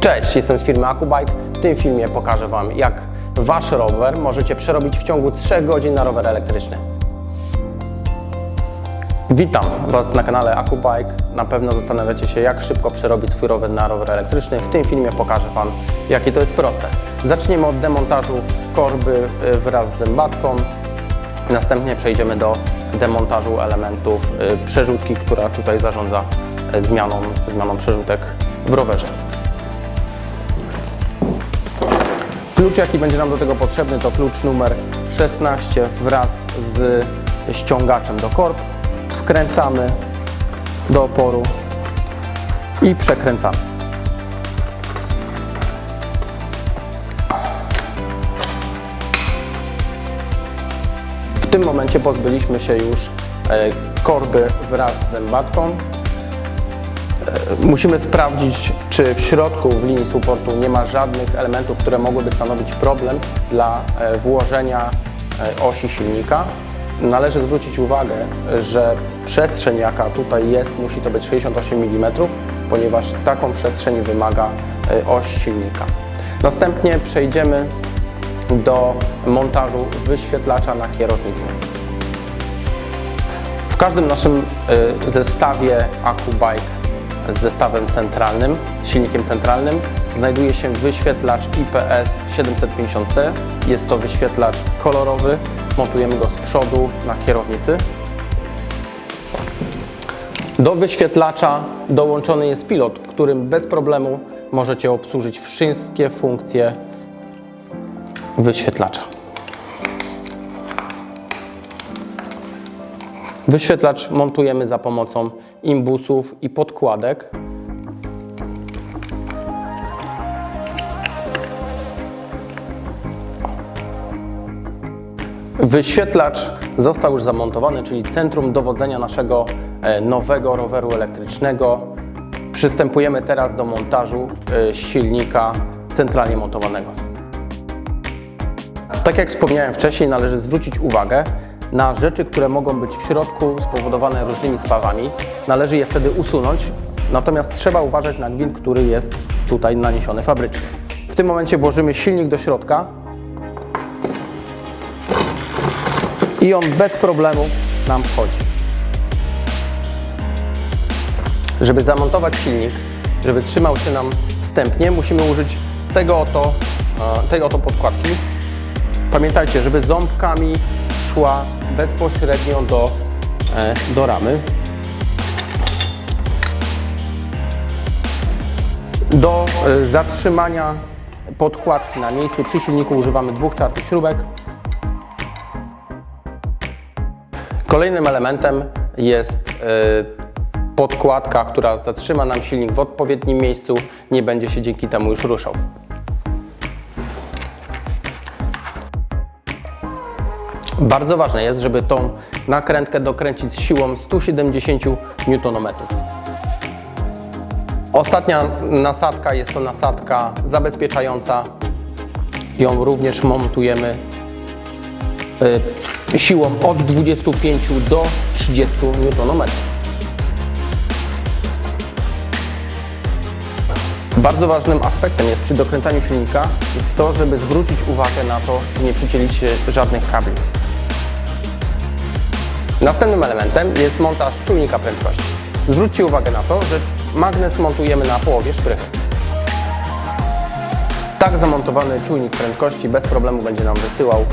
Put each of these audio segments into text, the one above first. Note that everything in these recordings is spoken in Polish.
Cześć, jestem z firmy AkuBike. W tym filmie pokażę Wam, jak Wasz rower możecie przerobić w ciągu 3 godzin na rower elektryczny. Witam Was na kanale AkuBike. Na pewno zastanawiacie się, jak szybko przerobić swój rower na rower elektryczny. W tym filmie pokażę Wam, jakie to jest proste. Zaczniemy od demontażu korby y, wraz z zębatką. Następnie przejdziemy do demontażu elementów y, przerzutki, która tutaj zarządza y, zmianą, zmianą przerzutek w rowerze. Klucz, jaki będzie nam do tego potrzebny, to klucz numer 16 wraz z ściągaczem do korb. Wkręcamy do oporu i przekręcamy. W tym momencie pozbyliśmy się już e, korby wraz z zębatką. Musimy sprawdzić, czy w środku w linii supportu nie ma żadnych elementów, które mogłyby stanowić problem dla e, włożenia e, osi silnika. Należy zwrócić uwagę, że przestrzeń jaka tutaj jest musi to być 68 mm, ponieważ taką przestrzeń wymaga e, oś silnika. Następnie przejdziemy do montażu wyświetlacza na kierownicy. W każdym naszym zestawie AkuBike z zestawem centralnym, z silnikiem centralnym, znajduje się wyświetlacz IPS 750C. Jest to wyświetlacz kolorowy. Montujemy go z przodu na kierownicy. Do wyświetlacza dołączony jest pilot, którym bez problemu możecie obsłużyć wszystkie funkcje wyświetlacza. Wyświetlacz montujemy za pomocą imbusów i podkładek. Wyświetlacz został już zamontowany, czyli centrum dowodzenia naszego e, nowego roweru elektrycznego. Przystępujemy teraz do montażu e, silnika centralnie montowanego. Tak jak wspomniałem wcześniej, należy zwrócić uwagę na rzeczy, które mogą być w środku spowodowane różnymi spawami. Należy je wtedy usunąć, natomiast trzeba uważać na gwint, który jest tutaj naniesiony fabrycznie. W tym momencie włożymy silnik do środka i on bez problemu nam wchodzi. Żeby zamontować silnik, żeby trzymał się nam wstępnie, musimy użyć tego oto, e, tej oto podkładki. Pamiętajcie, żeby ząbkami szła bezpośrednio do, e, do ramy. Do e, zatrzymania podkładki na miejscu przy silniku używamy dwóch czarnych śrubek. Kolejnym elementem jest e, podkładka, która zatrzyma nam silnik w odpowiednim miejscu, nie będzie się dzięki temu już ruszał. Bardzo ważne jest, żeby tą nakrętkę dokręcić siłą 170 Nm. Ostatnia nasadka jest to nasadka zabezpieczająca. Ją również montujemy y, siłą od 25 do 30 Nm. Bardzo ważnym aspektem jest przy dokręcaniu silnika jest to, żeby zwrócić uwagę na to, nie przycielić się żadnych kabli. Następnym elementem jest montaż czujnika prędkości. Zwróćcie uwagę na to, że magnes montujemy na połowie szprychy. Tak zamontowany czujnik prędkości bez problemu będzie nam wysyłał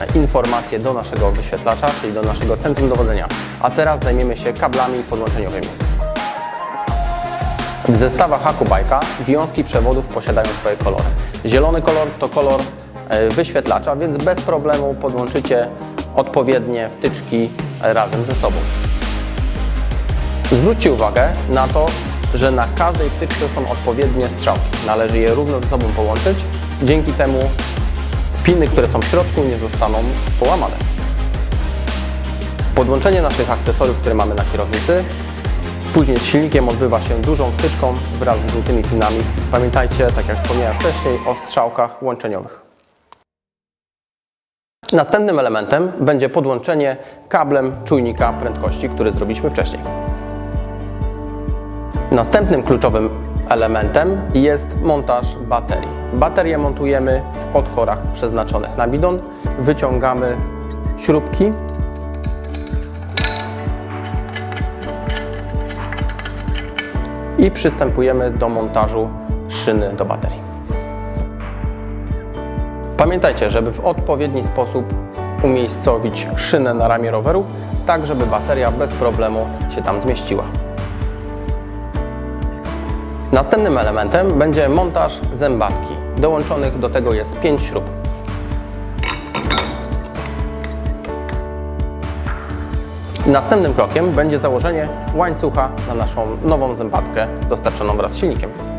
e, informacje do naszego wyświetlacza, czyli do naszego centrum dowodzenia. A teraz zajmiemy się kablami podłączeniowymi. W zestawach Hakubajka wiązki przewodów posiadają swoje kolory. Zielony kolor to kolor e, wyświetlacza, więc bez problemu podłączycie odpowiednie wtyczki razem ze sobą. Zwróćcie uwagę na to, że na każdej wtyczce są odpowiednie strzałki. Należy je równo ze sobą połączyć. Dzięki temu piny, które są w środku, nie zostaną połamane. Podłączenie naszych akcesoriów, które mamy na kierownicy, później z silnikiem odbywa się dużą wtyczką wraz z żółtymi pinami. Pamiętajcie, tak jak wspomniałem wcześniej, o strzałkach łączeniowych. Następnym elementem będzie podłączenie kablem czujnika prędkości, który zrobiliśmy wcześniej. Następnym kluczowym elementem jest montaż baterii. Baterię montujemy w otworach przeznaczonych na bidon. Wyciągamy śrubki. I przystępujemy do montażu szyny do baterii. Pamiętajcie, żeby w odpowiedni sposób umiejscowić szynę na ramię roweru, tak żeby bateria bez problemu się tam zmieściła. Następnym elementem będzie montaż zębatki. Dołączonych do tego jest 5 śrub. Następnym krokiem będzie założenie łańcucha na naszą nową zębatkę dostarczoną wraz z silnikiem.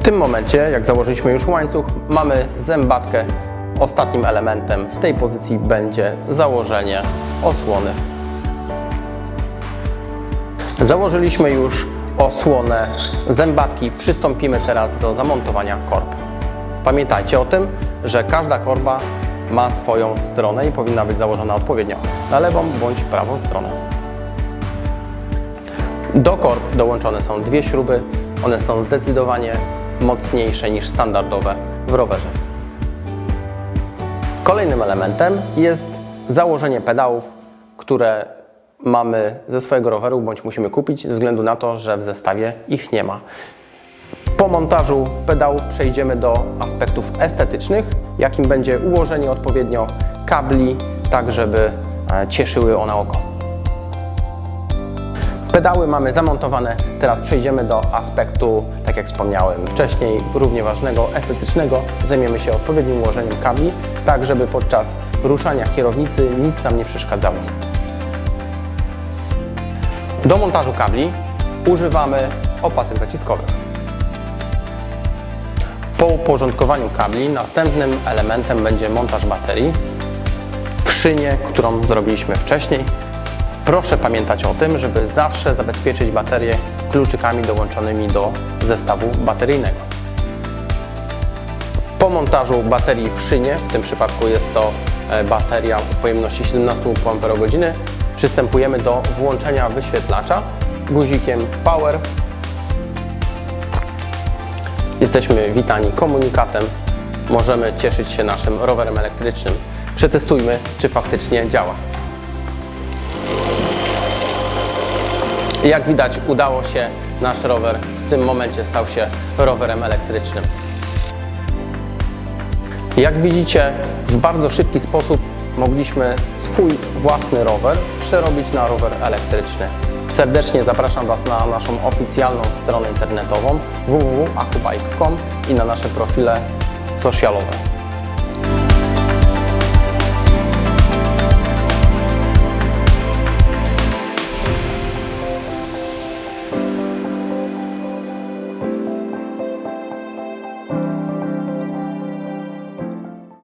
W tym momencie, jak założyliśmy już łańcuch, mamy zębatkę. Ostatnim elementem w tej pozycji będzie założenie osłony. Założyliśmy już osłonę zębatki. Przystąpimy teraz do zamontowania korb. Pamiętajcie o tym, że każda korba ma swoją stronę i powinna być założona odpowiednio na lewą bądź prawą stronę. Do korb dołączone są dwie śruby. One są zdecydowanie mocniejsze niż standardowe w rowerze. Kolejnym elementem jest założenie pedałów, które mamy ze swojego roweru bądź musimy kupić ze względu na to, że w zestawie ich nie ma. Po montażu pedałów przejdziemy do aspektów estetycznych, jakim będzie ułożenie odpowiednio kabli, tak żeby e, cieszyły one oko. Pedały mamy zamontowane, teraz przejdziemy do aspektu, tak jak wspomniałem wcześniej, równie ważnego, estetycznego. Zajmiemy się odpowiednim ułożeniem kabli, tak żeby podczas ruszania kierownicy nic nam nie przeszkadzało. Do montażu kabli używamy opasek zaciskowych. Po uporządkowaniu kabli następnym elementem będzie montaż baterii w szynie, którą zrobiliśmy wcześniej. Proszę pamiętać o tym, żeby zawsze zabezpieczyć baterię kluczykami dołączonymi do zestawu bateryjnego. Po montażu baterii w szynie, w tym przypadku jest to e, bateria o pojemności 17 mAh, przystępujemy do włączenia wyświetlacza guzikiem Power. Jesteśmy witani komunikatem. Możemy cieszyć się naszym rowerem elektrycznym. Przetestujmy, czy faktycznie działa. Jak widać, udało się. Nasz rower w tym momencie stał się rowerem elektrycznym. Jak widzicie, w bardzo szybki sposób mogliśmy swój własny rower przerobić na rower elektryczny. Serdecznie zapraszam Was na naszą oficjalną stronę internetową www.akubike.com i na nasze profile socialowe.